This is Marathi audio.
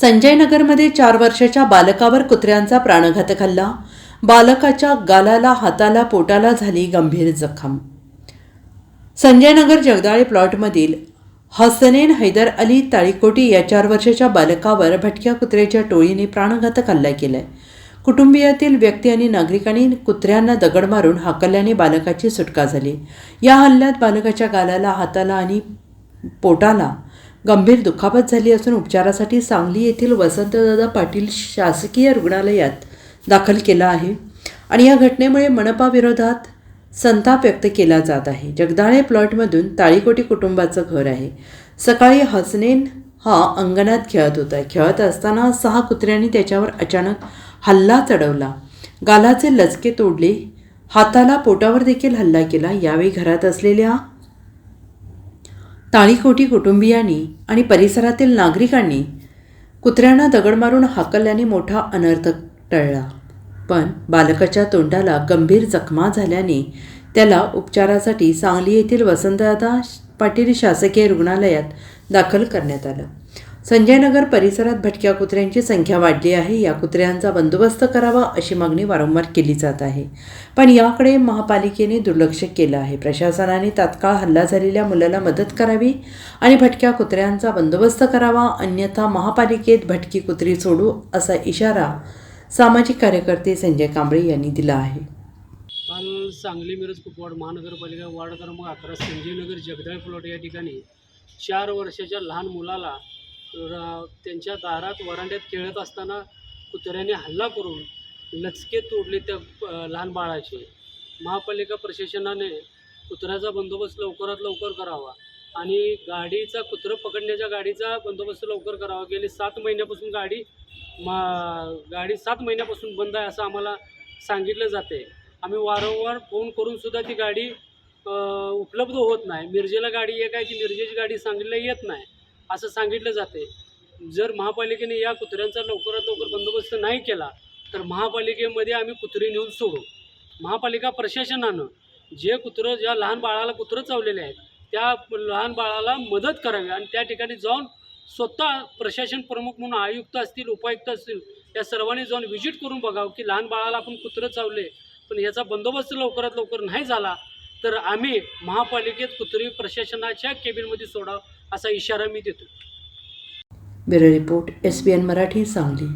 संजयनगरमध्ये चार वर्षाच्या बालकावर कुत्र्यांचा प्राणघातक हल्ला. बालकाच्या गालाला हाताला पोटाला झाली गंभीर जखम. संजयनगर जगदाळे प्लॉटमधील हसनेन हैदर अली ताळीकोटी या चार वर्षाच्या बालकावर भटक्या कुत्र्याच्या टोळीने प्राणघातक हल्ला केलाय. कुटुंबियातील व्यक्ती आणि नागरिकांनी कुत्र्यांना दगड मारून हाकलल्याने बालकाची सुटका झाली. या हल्ल्यात बालकाच्या गालाला हाताला आणि पोटाला गंभीर दुखापत झाली असून उपचारासाठी सांगली येथील वसंतदादा पाटील शासकीय रुग्णालयात दाखल केला आहे. आणि या घटनेमुळे मनपाविरोधात संताप व्यक्त केला जात आहे. जगदाळे प्लॉटमधून ताळीकोटी कुटुंबाचं घर आहे. सकाळी हसनेन हा अंगणात खेळत होता. खेळत असताना सहा कुत्र्यांनी त्याच्यावर अचानक हल्ला चढवला. गालाचे लचके तोडले. हाताला पोटावर देखील हल्ला केला. यावेळी घरात असलेल्या ताळीखोटी कुटुंबियांनी आणि परिसरातील नागरिकांनी कुत्र्यांना दगड मारून हाकलल्याने मोठा अनर्थ टळला. पण बालकाच्या तोंडाला गंभीर जखमा झाल्याने त्याला उपचारासाठी सांगली येथील वसंतदादा पाटील शासकीय रुग्णालयात दाखल करण्यात आलं. संजयनगर परिसरात भटक्या कुत्र्यांची संख्या वाढली आहे. या कुत्र्यांचा बंदोबस्त करावा अशी मागणी वारंवार केली जात आहे. पण याकडे महापालिकेने दुर्लक्ष केलं आहे. प्रशासनाने तात्काळ हल्ला झालेल्या मुलाला मदत करावी आणि भटक्या कुत्र्यांचा बंदोबस्त करावा अन्यथा महापालिकेत भटकी कुत्री सोडू असा इशारा सामाजिक कार्यकर्ते संजय कांबळे यांनी दिला आहे. काल सांगली मिरज कुपवाड महानगरपालिका वार्ड क्रमांक अकरा संजयनगर जगदाळ प्लॉट या ठिकाणी चार वर्षाच्या लहान मुलाला त्यांच्या दारात वरांड्यात खेळत असताना कुत्र्याने हल्ला करून लचके तोडले त्या लहान बाळाचे. महापालिका प्रशासनाने कुत्र्याचा बंदोबस्त लवकरात लवकर करावा आणि गाडीचा कुत्रं पकडण्याच्या गाडीचा बंदोबस्त लवकर करावा. गेली सात महिन्यापासून गाडी मा गाडी सात महिन्यापासून बंद आहे असं आम्हाला सांगितलं जाते. आम्ही वारंवार फोन करूनसुद्धा ती गाडी उपलब्ध होत नाही. मिरजेला गाडी एक आहे ती मिरजेची गाडी सांगितलं येत नाही. असं सांगितलं जाते. जर महापालिकेने या कुत्र्यांचा लवकरात लवकर बंदोबस्त नाही केला तर महापालिकेमध्ये आम्ही कुत्रे नेऊन सोडू. महापालिका प्रशासनानं जे कुत्रं ज्या लहान बाळाला कुत्रं चावलेले आहेत त्या लहान बाळाला मदत करावी आणि त्या ठिकाणी जाऊन स्वतः प्रशासन प्रमुख म्हणून आयुक्त असतील उपायुक्त असतील या सर्वांनी जाऊन व्हिजिट करून बघावं की लहान बाळाला आपण कुत्रं चावले पण याचा बंदोबस्त लवकरात लवकर नाही झाला तर आम्ही महापालिकेत कुत्री प्रशासनाच्या केबिनमध्ये सोडावं असा इशारा मी देतो bureau report S B N Marathi Sangli.